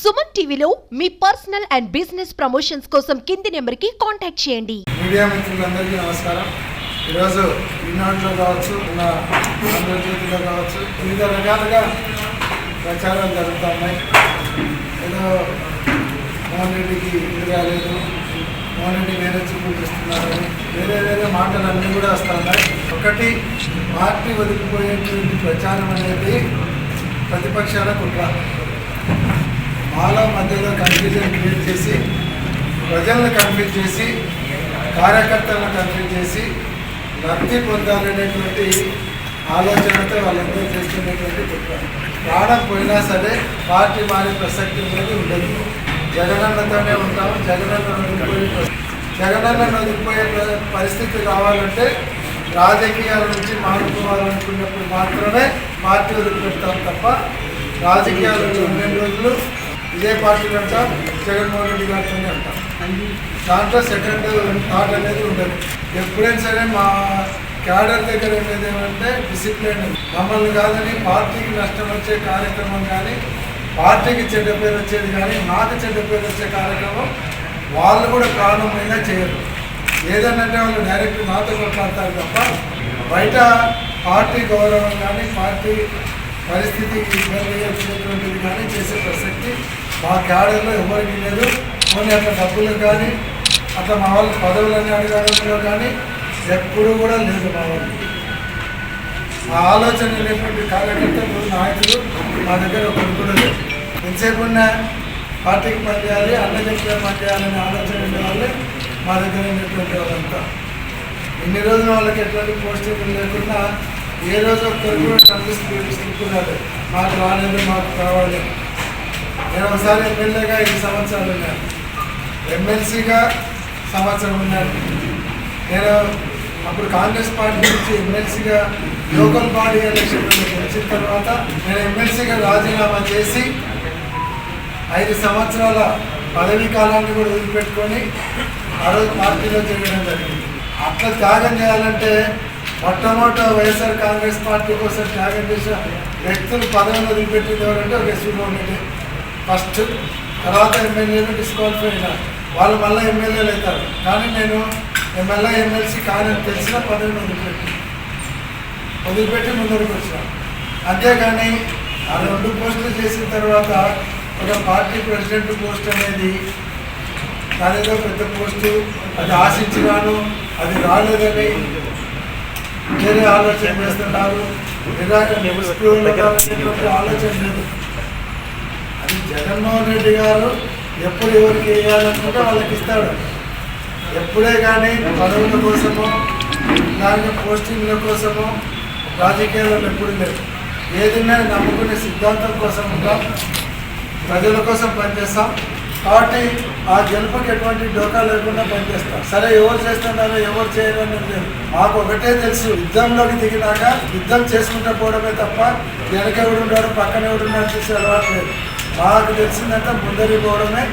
సుమన్ టీవీలో మీ personal and business promotions కోసం కింది నెంబర్కి కాంటాక్ట్ చేయండి. మీడియా మిత్రులందరికీ నమస్కారం. ఈరోజు ఈనాడులో కావచ్చు మన ఆంధ్రజ్యోతిలో కావచ్చు వివిధ రకాలుగా ప్రచారాలు జరుగుతున్నాయి ఏదో మోహన్ రెడ్డికి ఇది మోహన్ రెడ్డి వేరే చూపులు వేరే వేరే మాటలు అన్నీ కూడా వస్తున్నాయి ఒకటి పార్టీ వదిలిపోయేటువంటి ప్రచారం అనేది ప్రతిపక్షాల కుట్ర. మాలో మధ్యలో కన్ఫ్యూజన్ క్రియేట్ చేసి ప్రజలను కన్ఫ్యూజ్ చేసి కార్యకర్తలను కన్ఫ్యూజ్ చేసి లబ్ధి పొందాలనేటువంటి ఆలోచనతో వాళ్ళందరూ చేస్తున్నటువంటి కుట్ర ప్రాణం పోయినా సరే పార్టీ మారే ప్రసక్తి అనేది ఉండదు. జగనన్నతోనే ఉంటాము జగనన్న వదిలిపోయే జగనన్న వదిలిపోయే పరిస్థితి రావాలంటే రాజకీయాల నుంచి మారుకోవాలనుకున్నప్పుడు మాత్రమే పార్టీ వదిలిపెడతాం తప్ప రాజకీయాలు రెండు రోజులు ఇదే పార్టీలో ఉంటాం జగన్మోహన్ రెడ్డి గారితోనే ఉంటాం దాంట్లో సెకండ్ థాట్ అనేది ఉండదు. ఎప్పుడైనా సరే మా క్యాడర్ దగ్గర ఉండేది ఏమంటే డిసిప్లిన్ మమ్మల్ని కాదని పార్టీకి నష్టం వచ్చే కార్యక్రమం కానీ పార్టీకి చెడ్డ పేరు వచ్చేది కానీ నాకు చెడ్డ పేరు వచ్చే కార్యక్రమం వాళ్ళు కూడా కారణమైన చేయరు. ఏదన్నంటే వాళ్ళు డైరెక్ట్ నాతో కొట్లాడతారు తప్ప బయట పార్టీ గౌరవం కానీ పార్టీ పరిస్థితికి ఇబ్బంది వచ్చేటువంటిది కానీ చేసే ప్రసక్తి మా క్యాడర్లో ఎవరికి లేదు. కొన్ని అట్లా డబ్బులు కానీ అట్లా మా వాళ్ళు పదవులన్నీ అడగడంలో కానీ ఎప్పుడూ కూడా లేదు మా వాళ్ళు. మా ఆలోచన లేనటువంటి కార్యకర్తలు నాయకులు మా దగ్గర ఒకరు కూడా లేదు ఎంతసేపు ఉన్న పార్టీకి పనిచేయాలి అన్న చెప్పిన పనిచేయాలనే ఆలోచన వాళ్ళే మా దగ్గర ఉన్నటువంటి వాళ్ళంతా. ఇన్ని రోజులు వాళ్ళకి ఎటువంటి పోస్టింగ్ లేకుండా ఏ రోజు ఒక్కరు కూడా కనిపిస్తున్నారు మాకు రాలేదు మాకు కావాలి నేను ఒకసారి ఎమ్మెల్యేగా ఐదు సంవత్సరాలు ఉన్నాను. ఎమ్మెల్సీగా సంవత్సరం ఉన్నాను. నేను అప్పుడు కాంగ్రెస్ పార్టీ నుంచి ఎమ్మెల్సీగా లోకల్ బాడీ ఎలక్షన్ గెలిచిన తర్వాత నేను ఎమ్మెల్సీగా రాజీనామా చేసి ఐదు సంవత్సరాల పదవీ కాలాన్ని కూడా వదిలిపెట్టుకొని ఆ రోజు పార్టీలో చేయడం జరిగింది. అట్లా త్యాగం చేయాలంటే మొట్టమొదట వైఎస్ఆర్ కాంగ్రెస్ పార్టీ కోసం త్యాగం చేసిన వ్యక్తులు పదవిని వదిలిపెట్టింది ఎవరంటే ఒక ఎస్వీమోహన్ రెడ్డి. ఫస్ట్ తర్వాత ఎమ్మెల్యేలు డిస్క్వాలిఫై అయినారు వాళ్ళు మళ్ళీ ఎమ్మెల్యేలు అవుతారు. కానీ నేను ఎమ్మెల్యే ఎమ్మెల్సీ కానీ తెలిసిన పదవిని వదిలిపెట్టి వదిలిపెట్టి ముందరకు వచ్చాను. అంతేగాని ఆ రెండు పోస్టులు చేసిన తర్వాత ఒక పార్టీ ప్రెసిడెంట్ పోస్ట్ అనేది దానిలో పెద్ద పోస్టు. అది ఆశించినాను అది రాలేదని వేరే ఆలోచన చేస్తున్నారు. నిరాకరణ ఆలోచన లేదు. జగన్మోహన్ రెడ్డి గారు ఎప్పుడు ఎవరికి వేయాలనుకుంటే వాళ్ళకి ఇస్తాడు. ఎప్పుడే కానీ పదవుల కోసమో దాని పోస్టింగ్ల కోసమో రాజకీయాలలో ఎప్పుడు లేదు. ఏదైనా నమ్ముకునే సిద్ధాంతం కోసం ఉంటాం ప్రజల కోసం పనిచేస్తాం. కాబట్టి ఆ జనపకి ఎటువంటి డోకా లేకుండా పనిచేస్తాం. సరే ఎవరు చేస్తున్నారో ఎవరు చేయాలని లేదు. మాకు ఒకటే తెలుసు యుద్ధంలోకి దిగినాక యుద్ధం చేసుకుంటూ పోవడమే తప్ప వెనక ఎవడున్నాడు పక్కన ఎవడున్నాడు చూసే అలవాటు లేదు. మాకు తెలిసిందంటే ముందరి పోవడమే.